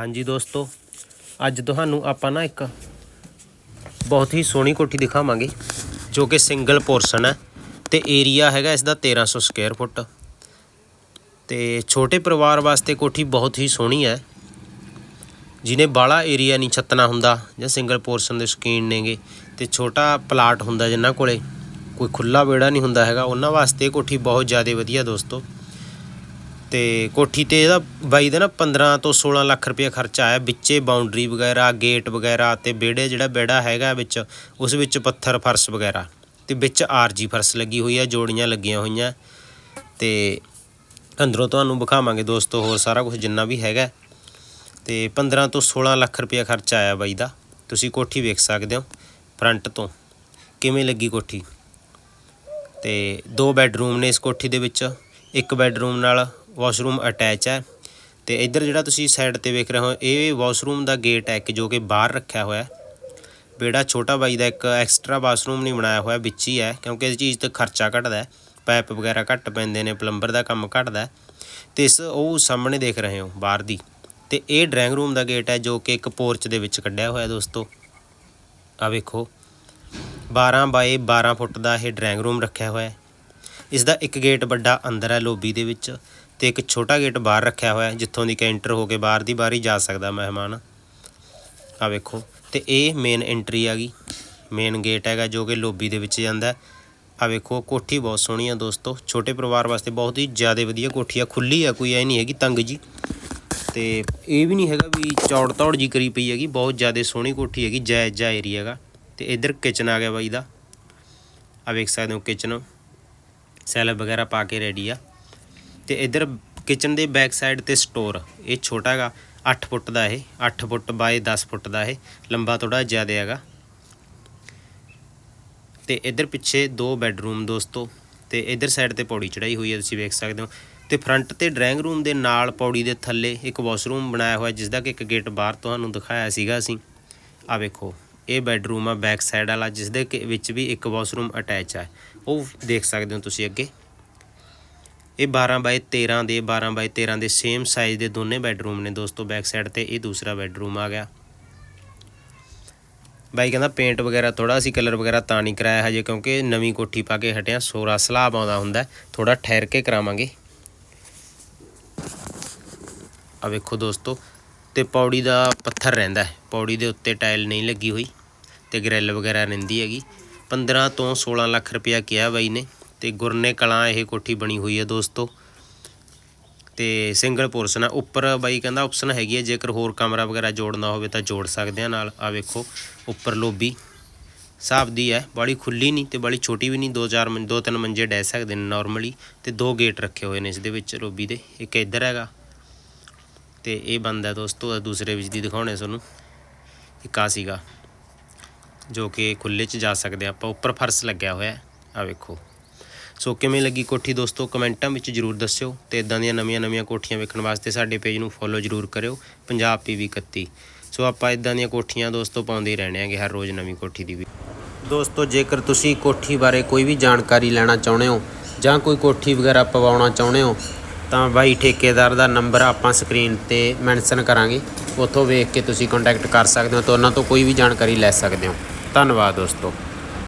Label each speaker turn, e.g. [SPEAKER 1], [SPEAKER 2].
[SPEAKER 1] ਹਾਂਜੀ ਦੋਸਤੋ, ਅੱਜ ਤੁਹਾਨੂੰ ਆਪਾਂ ਨਾ ਇੱਕ ਬਹੁਤ ਹੀ ਸੋਹਣੀ ਕੋਠੀ ਦਿਖਾਵਾਂਗੇ, ਜੋ ਕਿ ਸਿੰਗਲ ਪੋਰਸ਼ਨ ਹੈ ਤੇ ਏਰੀਆ ਹੈਗਾ ਇਸ ਦਾ 1300 ਸਕੁਅਰ ਫੁੱਟ ਤੇ ਛੋਟੇ ਪਰਿਵਾਰ ਵਾਸਤੇ ਕੋਠੀ ਬਹੁਤ ਹੀ ਸੋਹਣੀ ਹੈ। ਜਿਹਨੇ ਬਾਲਾ ਏਰੀਆ ਨਹੀਂ ਛੱਤਣਾ ਹੁੰਦਾ ਜਾਂ ਸਿੰਗਲ ਪੋਰਸ਼ਨ ਦੇ ਸਕੀਨ ਨੇਗੇ ਤੇ ਛੋਟਾ ਪਲਾਟ ਹੁੰਦਾ ਜਿਨ੍ਹਾਂ ਕੋਲੇ ਕੋਈ ਖੁੱਲਾ ਵਿਹੜਾ ਨਹੀਂ ਹੁੰਦਾ ਹੈਗਾ, ਉਹਨਾਂ ਵਾਸਤੇ ਕੋਠੀ ਬਹੁਤ ਜ਼ਿਆਦਾ ਵਧੀਆ ਦੋਸਤੋ। ਤੇ ਕੋਠੀ ਤੇ ਇਹਦਾ ਬਾਈ ਦਾ ਨਾ 15 ਤੋਂ 16 ਲੱਖ ਰੁਪਏ ਖਰਚਾ ਆਇਆ। ਵਿੱਚੇ ਬਾਉਂਡਰੀ ਵਗੈਰਾ ਗੇਟ ਵਗੈਰਾ ਤੇ ਵਿਹੜੇ ਜਿਹੜਾ ਵਿਹੜਾ ਹੈਗਾ ਵਿੱਚ, ਉਸ ਵਿੱਚ ਪੱਥਰ, ਫਰਸ਼ ਵਗੈਰਾ ਤੇ ਵਿੱਚ ਆਰਜੀ ਫਰਸ਼ ਲੱਗੀ ਹੋਈ ਹੈ ਜੋੜੀਆਂ ਲੱਗੀਆਂ ਹੋਈਆਂ ਤੇ ਅੰਦਰੋਂ ਤੁਹਾਨੂੰ ਵਿਖਾਵਾਂਗੇ ਦੋਸਤੋ ਹੋਰ ਸਾਰਾ ਕੁਝ ਜਿੰਨਾ ਵੀ ਹੈਗਾ। ਤੇ 15 ਤੋਂ 16 ਲੱਖ ਰੁਪਏ ਖਰਚਾ ਆਇਆ ਬਾਈ ਦਾ। ਤੁਸੀਂ ਕੋਠੀ ਵੇਖ ਸਕਦੇ ਹੋ ਫਰੰਟ ਤੋਂ। ਕਿਵੇਂ ਲੱਗੀ ਕੋਠੀ? ਤੇ ਦੋ ਬੈੱਡਰੂਮ ਨੇ ਇਸ ਕੋਠੀ ਦੇ ਵਿੱਚ, ਇੱਕ ਬੈੱਡਰੂਮ ਨਾਲ ਵਾਸ਼ਰੂਮ ਅਟੈਚ ਹੈ ਤੇ ਇੱਧਰ ਜਿਹੜਾ ਤੁਸੀਂ ਸਾਈਡ ਤੇ ਵੇਖ ਰਹੇ ਹੋ, ਇਹ ਵਾਸ਼ਰੂਮ ਦਾ ਗੇਟ ਹੈ ਕਿ ਜੋ ਕਿ ਬਾਹਰ ਰੱਖਿਆ ਹੋਇਆ ਹੈ। ਬੇੜਾ ਛੋਟਾ ਬਾਈ ਦਾ ਇੱਕ ਐਕਸਟਰਾ ਵਾਸ਼ਰੂਮ ਨਹੀਂ ਬਣਾਇਆ ਹੋਇਆ, ਵਿੱਚ ਹੀ ਹੈ ਕਿਉਂਕਿ ਇਸ ਚੀਜ਼ ਤੇ ਖਰਚਾ ਘਟਦਾ ਪਾਈਪ ਵਗੈਰਾ ਘੱਟ ਪੈਂਦੇ ਨੇ, ਪਲੰਬਰ ਦਾ ਕੰਮ ਘਟਦਾ ਹੈ। ਤੇ ਇਸ ਉਹ ਸਾਹਮਣੇ ਦੇਖ ਰਹੇ ਹੋ ਬਾਹਰ ਦੀ ਤੇ ਇਹ ਡਰਾਇੰਗ ਰੂਮ ਦਾ ਗੇਟ ਹੈ ਜੋ ਕਿ ਇੱਕ ਪੋਰਚ ਦੇ ਵਿੱਚ ਕੱਢਿਆ ਹੋਇਆ ਦੋਸਤੋ। ਆ ਵੇਖੋ 12 ਬਾਏ 12 ਫੁੱਟ ਦਾ ਇਹ ਡਰਾਇੰਗ ਰੂਮ ਰੱਖਿਆ ਹੋਇਆ ਹੈ। ਇਸ ਦਾ ਇੱਕ ਗੇਟ ਵੱਡਾ ਅੰਦਰ ਹੈ ਲੋਬੀ ਦੇ ਵਿੱਚ ਤੇ ਇੱਕ ਛੋਟਾ ਗੇਟ ਬਾਹਰ ਰੱਖਿਆ ਹੋਇਆ ਜਿੱਥੋਂ ਦੀ ਕਿ ਐਂਟਰ ਹੋ ਕੇ ਬਾਹਰ ਦੀ ਬਾਹਰ ਹੀ ਜਾ ਸਕਦਾ ਮਹਿਮਾਨ। ਆ ਵੇਖੋ, ਤੇ ਇਹ ਮੇਨ ਐਂਟਰੀ ਆ ਗਈ ਮੇਨ ਗੇਟ ਹੈਗਾ ਜੋ ਕਿ ਲੋਬੀ ਦੇ ਵਿੱਚ ਜਾਂਦਾ ਆ ਵੇਖੋ, ਕੋਠੀ ਬਹੁਤ ਸੋਹਣੀ ਆ ਦੋਸਤੋ। ਛੋਟੇ ਪਰਿਵਾਰ ਵਾਸਤੇ ਬਹੁਤ ਹੀ ਜ਼ਿਆਦਾ ਵਧੀਆ ਕੋਠੀ ਆ। ਖੁੱਲੀ ਆ, ਕੋਈ ਐ ਨਹੀਂ ਹੈਗੀ ਤੰਗ ਜੀ। ਤੇ ਇਹ ਵੀ ਨਹੀਂ ਹੈਗਾ ਵੀ ਚੌੜ ਤੌੜ ਜੀ ਕਰੀ ਪਈ ਹੈਗੀ। ਬਹੁਤ ਜ਼ਿਆਦਾ ਸੋਹਣੀ ਕੋਠੀ ਹੈਗੀ, ਜਾਇਜ਼ ਜਾ ਏਰੀਆ ਹੈਗਾ। ਤੇ ਇੱਧਰ ਕਿਚਨ ਆ ਗਿਆ ਬਾਈ ਦਾ। ਆ ਵੇਖ ਸਕਦੇ ਹੋ ਕਿਚਨ ਸੈਲਬ ਵਗੈਰਾ ਪਾ ਕੇ ਰੈਡੀ ਆ। ਤੇ ਇੱਧਰ ਕਿਚਨ ਦੇ ਬੈਕ ਸਾਈਡ ਤੇ ਸਟੋਰ ਇਹ ਛੋਟਾ ਹੈਗਾ 8 ਫੁੱਟ ਦਾ ਇਹ 8 ਫੁੱਟ ਬਾਏ 10 ਫੁੱਟ ਦਾ ਇਹ, ਲੰਬਾ ਥੋੜਾ ਜ਼ਿਆਦਾ ਹੈਗਾ। ਤੇ ਇੱਧਰ ਪਿੱਛੇ ਦੋ ਬੈੱਡਰੂਮ ਦੋਸਤੋ, ਤੇ ਇੱਧਰ ਸਾਈਡ ਤੇ ਪੌੜੀ ਚੜਾਈ ਹੋਈ ਹੈ, ਤੁਸੀਂ ਵੇਖ ਸਕਦੇ ਹੋ। ਤੇ ਫਰੰਟ ਤੇ ਡਰਾਇੰਗ ਰੂਮ ਦੇ ਨਾਲ ਪੌੜੀ ਦੇ ਥੱਲੇ ਇੱਕ ਵਾਸ਼ਰੂਮ ਬਣਾਇਆ ਹੋਇਆ ਜਿਸ ਦਾ ਕਿ ਇੱਕ ਗੇਟ ਬਾਹਰ ਤੁਹਾਨੂੰ ਦਿਖਾਇਆ ਸੀਗਾ ਅਸੀਂ। ਆ ਵੇਖੋ, ਇਹ ਬੈੱਡਰੂਮ ਆ ਬੈਕ ਸਾਈਡ ਵਾਲਾ ਜਿਸ ਦੇ ਕਿ ਵਿੱਚ ਵੀ ਇੱਕ ਵਾਸ਼ਰੂਮ ਅਟੈਚ ਹੈ ਉਹ ਦੇਖ ਸਕਦੇ ਹੋ ਤੁਸੀਂ ਅੱਗੇ। ਇਹ 12 ਬਾਈ 13 ਦੇ 12 ਬਾਈ 13 ਦੇ ਸੇਮ ਸਾਈਜ਼ ਦੇ ਦੋਨੇ ਬੈੱਡਰੂਮ ਨੇ ਦੋਸਤੋ ਬੈਕ ਸਾਈਡ ਤੇ ਇਹ ਦੂਸਰਾ ਬੈੱਡਰੂਮ ਆ ਗਿਆ। ਬਾਈ ਕਹਿੰਦਾ ਪੇਂਟ ਵਗੈਰਾ ਥੋੜਾ ਅਸੀਂ ਕਲਰ ਵਗੈਰਾ ਤਾਂ ਨਹੀਂ ਕਰਾਇਆ ਹਜੇ ਕਿਉਂਕਿ ਨਵੀਂ ਕੋਠੀ ਪਾ ਕੇ ਹਟਿਆ ਸੋਰਾ ਸਲਾਬ ਆਉਂਦਾ ਹੁੰਦਾ ਥੋੜਾ ਠਹਿਰ ਕੇ ਕਰਾਵਾਂਗੇ। ਆ ਵੇਖੋ ਦੋਸਤੋ, ਤੇ ਪੌੜੀ ਦਾ ਪੱਥਰ ਰਹਿੰਦਾ ਹੈ, ਪੌੜੀ ਦੇ ਉੱਤੇ ਟਾਇਲ ਨਹੀਂ ਲੱਗੀ ਹੋਈ ਤੇ ਗ੍ਰਿਲ ਵਗੈਰਾ ਰਹਿੰਦੀ ਹੈਗੀ। 15 ਤੋਂ 16 ਲੱਖ ਰੁਪਇਆ ਕਿਹਾ ਬਾਈ ਨੇ। ਤੇ ਗੁਰਨੇ ਕਲਾਂ ਇਹ ਕੋਠੀ ਬਣੀ ਹੋਈ ਹੈ ਦੋਸਤੋ। ਤੇ ਸਿੰਗਲ ਪੋਰਸ਼ਨ ਆ। ਉੱਪਰ ਬਾਈ ਕਹਿੰਦਾ ਆਪਸ਼ਨ ਹੈਗੀ ਹੈ ਜੇਕਰ ਹੋਰ ਕਮਰਾ ਵਗੈਰਾ ਜੋੜਨਾ ਹੋਵੇ ਤਾਂ ਜੋੜ ਸਕਦੇ ਆ ਨਾਲ। ਆ ਵੇਖੋ, ਉੱਪਰ ਲੋਬੀ। ਹਿਸਾਬ ਦੀ ਹੈ ਬੜੀ ਖੁੱਲੀ ਨਹੀਂ ਤੇ ਬੜੀ ਛੋਟੀ ਵੀ ਨਹੀਂ, ਦੋ ਚਾਰ ਮੰਜ, ਦੋ ਤਿੰਨ ਮੰਜੇ ਡੈ ਸਕਦੇ ਨੇ ਨਾਰਮਲੀ ਤੇ ਦੋ ਗੇਟ ਰੱਖੇ ਹੋਏ ਨੇ ਇਸ ਦੇ ਵਿੱਚ ਲੋਬੀ ਦੇ। ਇੱਕ ਇੱਧਰ ਹੈਗਾ। ਤੇ ਇਹ ਬੰਦਾ ਦੋਸਤੋ ਦੂਸਰੇ ਵਿੱਚ ਦੀ ਦਿਖਾਉਣੇ ਤੁਹਾਨੂੰ। ਇੱਕ ਆ ਸੀਗਾ, ਜੋ ਕਿ ਖੁੱਲੇ 'ਚ ਜਾ ਸਕਦੇ ਆਪਾਂ ਉੱਪਰ ਫਰਸ਼ ਲੱਗਿਆ ਹੋਇਆ ਹੈ। ਆ ਵੇਖੋ। ਸੋ ਕਿਵੇਂ ਲੱਗੀ ਕੋਠੀ ਦੋਸਤੋ? ਕਮੈਂਟਾਂ ਵਿੱਚ ਜਰੂਰ ਦੱਸਿਓ ਤੇ ਇਦਾਂ ਦੀਆਂ ਨਵੀਆਂ-ਨਵੀਆਂ ਕੋਠੀਆਂ ਵੇਖਣ ਵਾਸਤੇ ਸਾਡੇ ਪੇਜ ਨੂੰ ਫੋਲੋ ਜਰੂਰ ਕਰਿਓ, ਪੰਜਾਬ ਪੀਵੀ 31 ਸੋ ਆਪਾਂ ਇਦਾਂ ਦੀਆਂ ਕੋਠੀਆਂ ਦੋਸਤੋ ਪਾਉਂਦੇ ਹੀ ਰਹਿਣੇ ਆਂਗੇ ਹਰ ਰੋਜ਼ ਨਵੀਂ ਕੋਠੀ ਦੀ ਵੀ। ਦੋਸਤੋ, ਜੇਕਰ ਤੁਸੀਂ ਕੋਠੀ ਬਾਰੇ ਕੋਈ ਵੀ ਜਾਣਕਾਰੀ ਲੈਣਾ ਚਾਹੁੰਦੇ ਹੋ ਜਾਂ ਕੋਈ ਕੋਠੀ ਵਗੈਰਾ ਪਵਾਉਣਾ ਚਾਹੁੰਦੇ ਹੋ, ਤਾਂ ਬਾਈ ਠੇਕੇਦਾਰ ਦਾ ਨੰਬਰ ਆਪਾਂ ਸਕਰੀਨ ਤੇ ਮੈਂਸ਼ਨ ਕਰਾਂਗੇ। ਉੱਥੋਂ ਵੇਖ ਕੇ ਤੁਸੀਂ ਕੰਟੈਕਟ ਕਰ ਸਕਦੇ ਹੋ ਤੇ ਉਹਨਾਂ ਤੋਂ ਕੋਈ ਵੀ ਜਾਣਕਾਰੀ ਲੈ ਸਕਦੇ ਹੋ। ਧੰਨਵਾਦ ਦੋਸਤੋ।